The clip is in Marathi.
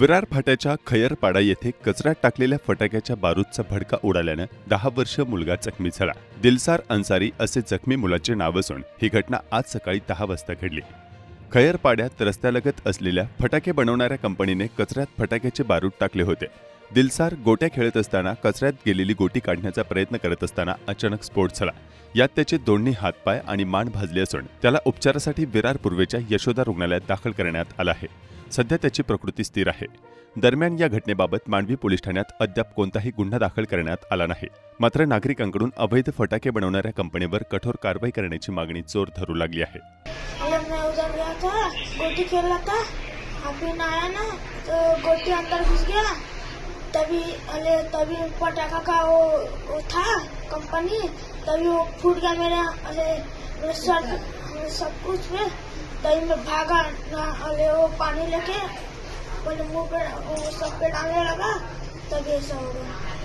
विरार फाट्याच्या खयरपाडा येथे कचऱ्यात टाकलेल्या फटाक्याच्या बारूदचा भडका उडाल्यानं दहा वर्ष मुलगा जखमी झाला. दिलसार अन्सारी असे जखमी मुलाचे नाव असून ही घटना आज सकाळी दहा वाजता घडली. खयरपाड्यात रस्त्यालगत असलेल्या फटाके बनवणाऱ्या कंपनीने कचऱ्यात फटाक्याचे बारूद टाकले होते. दिलसार गोट्या खेळत असताना कचऱ्यात गेलेली गोटी काढण्याचा प्रयत्न करत असताना अचानक स्फोट झाला. यात त्याचे दोन्ही हातपाय आणि मान भाजले असून त्याला उपचारासाठी विरार पूर्वेच्या यशोदा रुग्णालयात दाखल करण्यात आला आहे. सध्या त्याची प्रकृती स्थिर आहे. दरम्यान या घटनेबाबत मांडवी पोलीस ठाण्यात अद्याप कोणताही गुन्हा दाखल करण्यात आला नाही. मात्र नागरिकांकडून अवैध फटाके बनवणाऱ्या कंपनीवर कठोर कारवाई करण्याची मागणी जोर धरू लागली आहे. गोटी खेल था ना? तो गोटी अंदर घुस गया. तभी अरे तभी पटाखा का वो, वो था कंपनी तभी वो फूट गया मेरा अरे मेरे सर सब कुछ में तभी मैं भागा ना अरे वो पानी लेके बोले मुँह पे वो सब पे डालने लगा तभी ऐसा हो गया।